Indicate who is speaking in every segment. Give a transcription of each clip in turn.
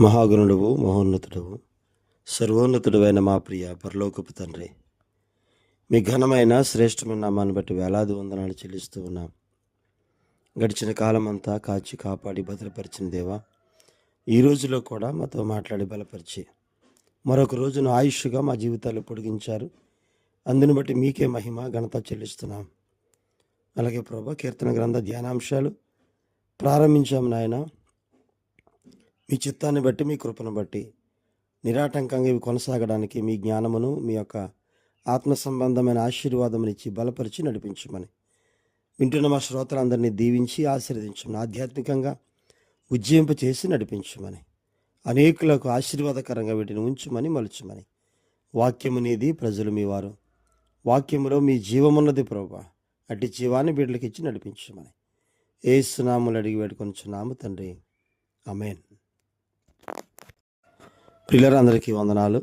Speaker 1: మహాగుణుడువు మహోన్నతుడవు సర్వోన్నతుడవైన మా ప్రియ పరలోకపు తండ్రి. మీ ఘనమైన శ్రేష్టమైన నామాన్ని బట్టి వేలాది వందనాలు చెల్లిస్తూ ఉన్నాం. గడిచిన కాలం అంతా కాచి కాపాడి భద్రపరిచిన దేవా ఈ రోజులో కూడా మాతో మాట్లాడి బలపరిచి మరొక రోజును ఆయుష్గా మా జీవితాలు పొడిగించారు. అందుని బట్టి మీకే మహిమ ఘనత చెల్లిస్తున్నాం. అలాగే ప్రభా కీర్తన గ్రంథ ధ్యానాంశాలు ప్రారంభించాం నాయన. మీ చిత్తాన్ని బట్టి మీ కృపను బట్టి నిరాటంకంగా ఇవి కొనసాగడానికి మీ జ్ఞానమును మీ యొక్క ఆత్మ సంబంధమైన ఆశీర్వాదమును ఇచ్చి బలపరిచి నడిపించమని. వింటున్న మా శ్రోతలందరినీ దీవించి ఆశీర్వదించమని ఆధ్యాత్మికంగా ఉజ్జయింప చేసి నడిపించమని అనేకులకు ఆశీర్వాదకరంగా వీటిని ఉంచుమని మలుచుమని. వాక్యమునేది ప్రజలు మీ వారు. వాక్యములో మీ జీవమున్నది ప్రభా అట్టి జీవాన్ని బిడ్డలకి ఇచ్చి నడిపించమని. ఏ సునాములు అడిగి వేడుకొనిచున్నాము తండ్రి. అమేన్ ప్రియులందరికీ వందనాలు.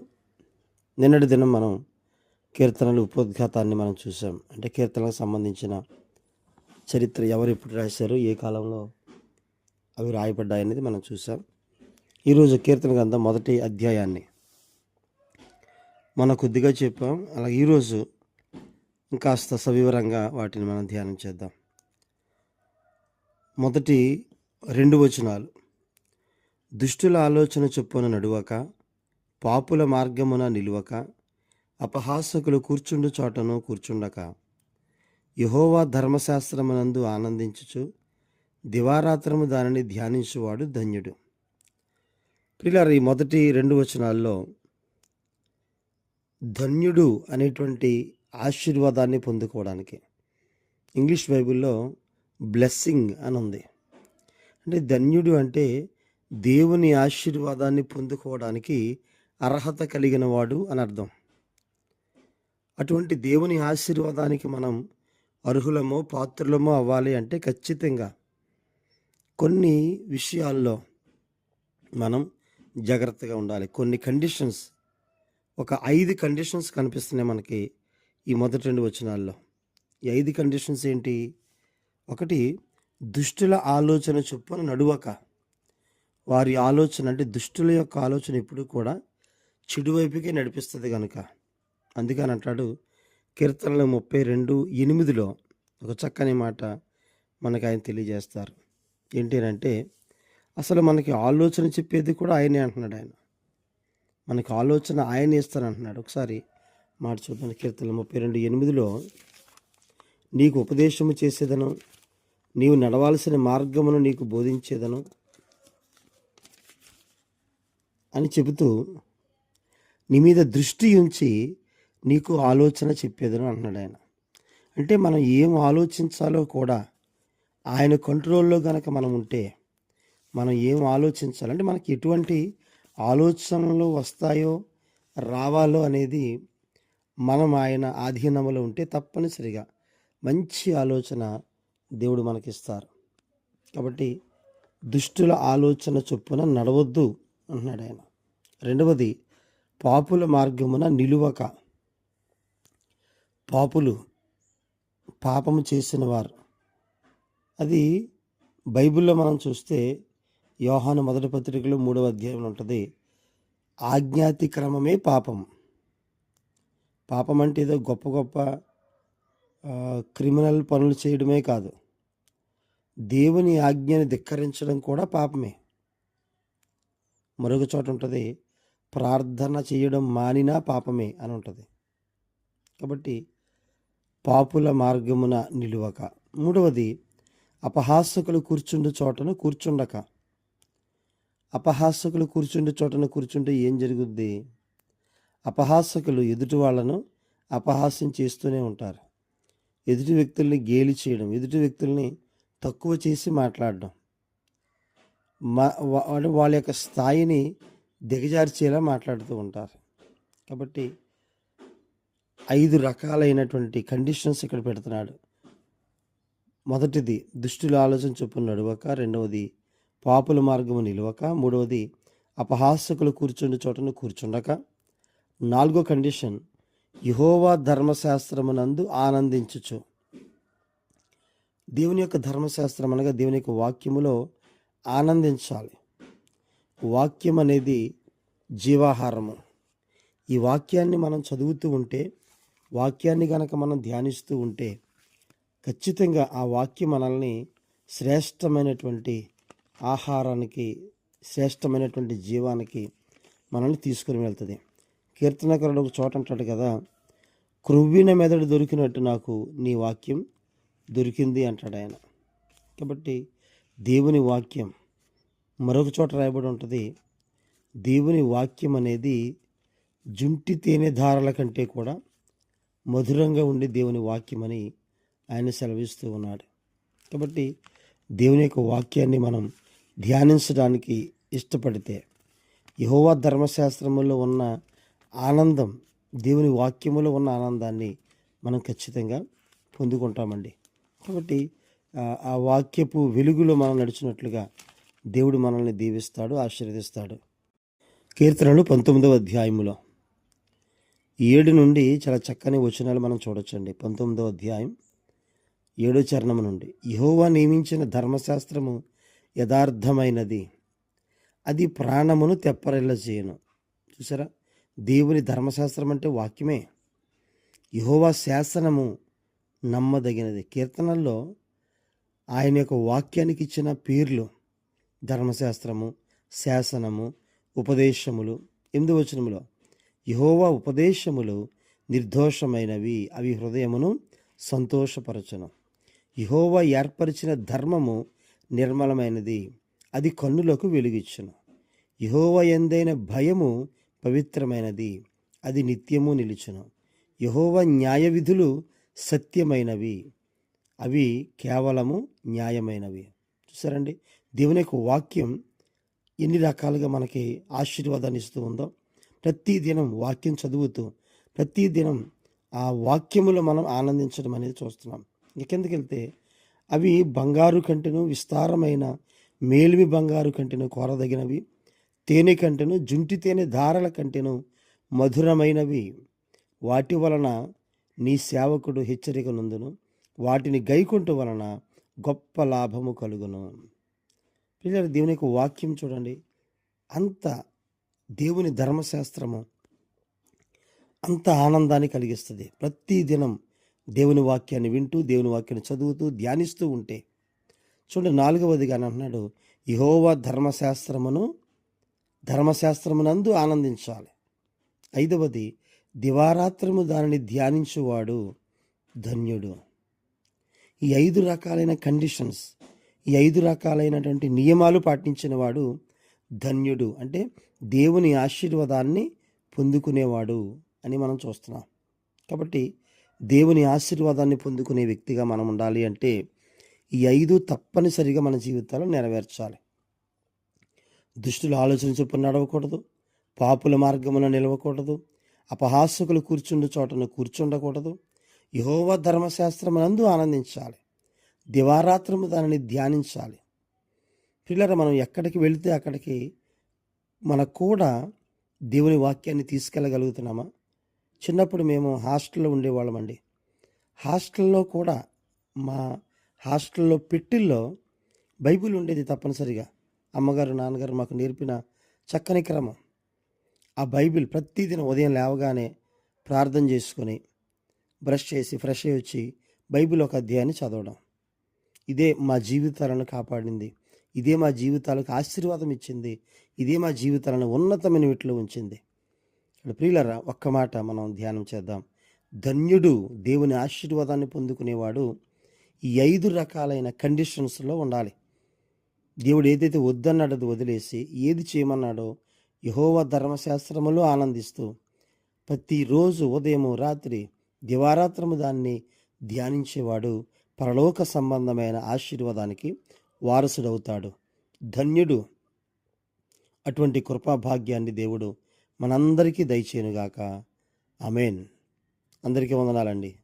Speaker 1: నిన్నటి దినం మనం కీర్తనలు ఉపోద్ఘాతాన్ని మనం చూసాం అంటే కీర్తనలకు సంబంధించిన చరిత్ర ఎవరు ఎప్పుడు రాశారు ఏ కాలంలో అవి రాయబడ్డాయి అనేది మనం చూసాం ఈరోజు కీర్తన గ్రంథం మొదటి అధ్యాయాన్ని మనం కొద్దిగా చెప్పాం. అలాగే ఈరోజు ఇంకాస్త సవివరంగా వాటిని మనం ధ్యానం చేద్దాం. మొదటి రెండు వచనాలు. దుష్టుల ఆలోచన చొప్పున నడువక పాపుల మార్గమున నిలువక అపహాసకులు కూర్చుండు చోటను కూర్చుండక. యహోవా ధర్మశాస్త్రమునందు ఆనందించుచు దివారాత్రము దానిని ధ్యానించువాడు ధన్యుడు. పిల్లలు ఈ మొదటి రెండు వచనాల్లో ధన్యుడు అనేటువంటి ఆశీర్వాదాన్ని పొందుకోవడానికి ఇంగ్లీష్ బైబిల్లో బ్లెస్సింగ్ అని ఉంది అంటే ధన్యుడు అంటే దేవుని ఆశీర్వాదాన్ని పొందుకోవడానికి అర్హత కలిగిన వాడు అని అర్థం. అటువంటి దేవుని ఆశీర్వాదానికి మనం అర్హులమో పాత్రులమో అవ్వాలి అంటే ఖచ్చితంగా కొన్ని విషయాల్లో మనం జాగ్రత్తగా ఉండాలి. కొన్ని కండిషన్స్ ఒక ఐదు కండిషన్స్ కనిపిస్తున్నాయి మనకి ఈ మొదటి రెండు వచనాల్లో. ఈ ఐదు కండిషన్స్ ఏంటి? ఒకటి దుష్టుల ఆలోచన చొప్పున నడువక. వారి ఆలోచన అంటే దుష్టుల యొక్క ఆలోచన ఎప్పుడు కూడా చెడు వైపుకే నడిపిస్తుంది కనుక అందుకని అంటాడు కీర్తనలు ముప్పై రెండు ఎనిమిదిలో ఒక చక్కని మాట మనకు ఆయన తెలియజేస్తారు. ఏంటి అంటే అసలు మనకి ఆలోచన చెప్పేది కూడా ఆయనే అంటున్నాడు ఆయన. మనకి ఆలోచన ఆయన ఇస్తానంటున్నాడు. ఒకసారి మాట చూద్దాం. కీర్తనలు ముప్పై రెండు ఎనిమిదిలో నీకు ఉపదేశము చేసేదను నీవు నడవాల్సిన మార్గమును నీకు బోధించేదను అని చెబుతూ నీ మీద దృష్టి ఉంచి నీకు ఆలోచన చెప్పేదని అంటున్నాడు ఆయన. అంటే మనం ఏం ఆలోచించాలో కూడా ఆయన కంట్రోల్లో కనుక మనం ఉంటే మనం ఏం ఆలోచించాలంటే మనకి ఎటువంటి ఆలోచనలు వస్తాయో రావాలో అనేది మనం ఆయన ఆధీనంలో ఉంటే తప్పనిసరిగా మంచి ఆలోచన దేవుడు మనకిస్తారు. కాబట్టి దుష్టుల ఆలోచన చొప్పున నడవద్దు అంటున్నాడు ఆయన. రెండవది పాపుల మార్గమున నిలువక. పాపులు పాపము చేసిన వారు అది బైబిల్లో మనం చూస్తే యోహాను మొదటి పత్రికలో మూడవ అధ్యాయంలో ఉంటుంది. ఆజ్ఞాతిక్రమమే పాపం. పాపం అంటే ఏదో గొప్ప గొప్ప క్రిమినల్ పనులు చేయడమే కాదు. దేవుని ఆజ్ఞని ధిక్కరించడం కూడా పాపమే. మరొక చోట ఉంటుంది ప్రార్థన చేయడం మానినా పాపమే అని ఉంటుంది. కాబట్టి పాపుల మార్గమున నిలువక. మూడవది అపహాసకులు కూర్చుండు చోటను కూర్చుండక. అపహాసకులు కూర్చుండే చోటను కూర్చుంటే ఏం జరుగుద్ది? అపహాసకులు ఎదుటి వాళ్ళను అపహాస్యం చేస్తూనే ఉంటారు. ఎదుటి వ్యక్తుల్ని గేలి చేయడం ఎదుటి వ్యక్తుల్ని తక్కువ చేసి మాట్లాడడం. మా వాళ్ళ యొక్క స్థాయిని దిగజార్చేలా మాట్లాడుతూ ఉంటారు. కాబట్టి ఐదు రకాలైనటువంటి కండిషన్స్ ఇక్కడ పెడుతున్నాడు. మొదటిది దుష్టుల ఆలోచన చొప్పున నడవక. రెండవది పాపుల మార్గము నిలవక. మూడవది అపహాసకులు కూర్చుండే చోటను కూర్చుండక. నాలుగో కండిషన్ యహోవా ధర్మశాస్త్రమునందు ఆనందించచ్చు దేవుని యొక్క ధర్మశాస్త్రం అనగా దేవుని యొక్క వాక్యములో ఆనందించాలి. వాక్యం అనేది జీవాహారము. ఈ వాక్యాన్ని మనం చదువుతూ ఉంటే వాక్యాన్ని గనక మనం ధ్యానిస్తూ ఉంటే ఖచ్చితంగా ఆ వాక్యం మనల్ని శ్రేష్టమైనటువంటి ఆహారానికి శ్రేష్టమైనటువంటి జీవానికి మనల్ని తీసుకుని వెళ్తుంది. కీర్తనకరుడు ఒక చోట అంటాడు కదా క్రొవ్విన మెదడు దొరికినట్టు నాకు నీ వాక్యం దొరికింది అంటాడు ఆయన. కాబట్టి దేవుని వాక్యం మరొక చోట రాయబడి ఉంటుంది దేవుని వాక్యం అనేది జుంటి తేనె ధారల కంటే కూడా మధురంగా ఉండే దేవుని వాక్యం అని ఆయన సెలవిస్తూ ఉన్నాడు. కాబట్టి దేవుని యొక్క వాక్యాన్ని మనం ధ్యానించడానికి ఇష్టపడితే యహోవా ధర్మశాస్త్రములో ఉన్న ఆనందం దేవుని వాక్యములో ఉన్న ఆనందాన్ని మనం ఖచ్చితంగా పొందుకుంటామండి. కాబట్టి ఆ వాక్యపు వెలుగులో మనం నడిచినట్లుగా దేవుడు మనల్ని దీవిస్తాడు ఆశీర్వదిస్తాడు. కీర్తనలు పంతొమ్మిదవ అధ్యాయములో. ఏడు నుండి చాలా చక్కని వచనాలు మనం చూడొచ్చండి. పంతొమ్మిదవ అధ్యాయం ఏడో చరణం నుండి. యహోవా నియమించిన ధర్మశాస్త్రము యథార్థమైనది. అది ప్రాణమును తెప్పరెల్ల చేయను. చూసారా? దేవుని ధర్మశాస్త్రం అంటే వాక్యమే. యహోవా శాసనము నమ్మదగినది. కీర్తనల్లో ఆయన యొక్క వాక్యానికి ఇచ్చిన పేర్లు ధర్మశాస్త్రము శాసనము ఉపదేశములు ఎనిమిది వచనములో యహోవా ఉపదేశములు నిర్దోషమైనవి అవి హృదయమును సంతోషపరచును. యహోవా ఏర్పరిచిన ధర్మము నిర్మలమైనది అది కన్నులకు వెలుగిచ్చును. యహోవా ఎందైన భయము పవిత్రమైనది అది నిత్యము నిలుచును. యహోవా న్యాయ విధులు సత్యమైనవి అవి కేవలము న్యాయమైనవి. చూసారండి? దేవుని యొక్క వాక్యం ఎన్ని రకాలుగా మనకి ఆశీర్వాదాన్ని ఇస్తూ ఉందో ప్రతి దినం వాక్యం చదువుతూ ప్రతి దినం ఆ వాక్యములో మనం ఆనందించడం అనేది చూస్తున్నాం. ఇంకెందుకు వెళ్తే అవి బంగారు కంటెను విస్తారమైన మేలిమి బంగారు కంటెను కోరదగినవి. తేనె కంటెను జుంటి తేనె ధారల కంటెను మధురమైనవి. వాటి వలన నీ సేవకుడు హెచ్చరిక నందును. వాటిని గైకుంటు వలన గొప్ప లాభము కలుగును. పిల్లలు దేవుని యొక్క వాక్యం చూడండి. అంత దేవుని ధర్మశాస్త్రము అంత ఆనందాన్ని కలిగిస్తుంది. ప్రతి దినం దేవుని వాక్యాన్ని వింటూ దేవుని వాక్యాన్ని చదువుతూ ధ్యానిస్తూ ఉంటే చూడండి నాలుగవదిగా అంటున్నాడు యహోవా ధర్మశాస్త్రమును ధర్మశాస్త్రమునందు ఆనందించాలి. ఐదవది దివారాత్రము దానిని ధ్యానించువాడు ధన్యుడు. ఈ ఐదు రకాలైన కండిషన్స్ ఈ ఐదు రకాలైనటువంటి నియమాలు పాటించిన వాడు ధన్యుడు. అంటే దేవుని ఆశీర్వాదాన్ని పొందుకునేవాడు అని మనం చూస్తున్నాం. కాబట్టి దేవుని ఆశీర్వాదాన్ని పొందుకునే వ్యక్తిగా మనం ఉండాలి అంటే ఈ ఐదు తప్పనిసరిగా మన జీవితాల్లో నెరవేర్చాలి. దుష్టుల ఆలోచన చొప్పున నడవకూడదు. పాపుల మార్గమున నిలవకూడదు. అపహాసకులు కూర్చుండు చోటను కూర్చుండకూడదు. యహోవ ధర్మశాస్త్రమునందు ఆనందించాలి. దివారాత్రము దానిని ధ్యానించాలి. పిల్లల మనం ఎక్కడికి వెళితే అక్కడికి మనకు కూడా దేవుని వాక్యాన్ని తీసుకెళ్ళగలుగుతున్నామా? చిన్నప్పుడు మేము హాస్టల్లో ఉండేవాళ్ళమండి. హాస్టల్లో కూడా మా హాస్టల్లో పెట్టిల్లో బైబిల్ ఉండేది తప్పనిసరిగా. అమ్మగారు నాన్నగారు మాకు నేర్పిన చక్కని క్రమం. ఆ బైబిల్ ప్రతిదిన ఉదయం లేవగానే ప్రార్థన చేసుకొని బ్రష్ చేసి ఫ్రెష్ అయ్యి వచ్చి బైబిల్ ఒక అధ్యాయాన్ని చదవడం. ఇదే మా జీవితాలను కాపాడింది. ఇదే మా జీవితాలకు ఆశీర్వాదం ఇచ్చింది. ఇదే మా జీవితాలను ఉన్నతమైన వీటిలో ఉంచింది. ఇక్కడ ప్రియులరా ఒక్క మాట మనం ధ్యానం చేద్దాం. ధన్యుడు దేవుని ఆశీర్వాదాన్ని పొందుకునేవాడు ఈ ఐదు రకాలైన కండిషన్స్లో ఉండాలి. దేవుడు ఏదైతే వద్దన్నాడో వదిలేసి ఏది చేయమన్నాడో యహోవ ధర్మశాస్త్రములో ఆనందిస్తూ ప్రతిరోజు ఉదయము రాత్రి దివారాత్రము దాన్ని ధ్యానించేవాడు. పరలోక సంబంధమైన ఆశీర్వాదానికి వారసుడవుతాడు. ధన్యుడు. అటువంటి కృపాభాగ్యాన్ని దేవుడు మనందరికీ దయచేయునుగాక. అమేన్ అందరికీ వందనాలండి.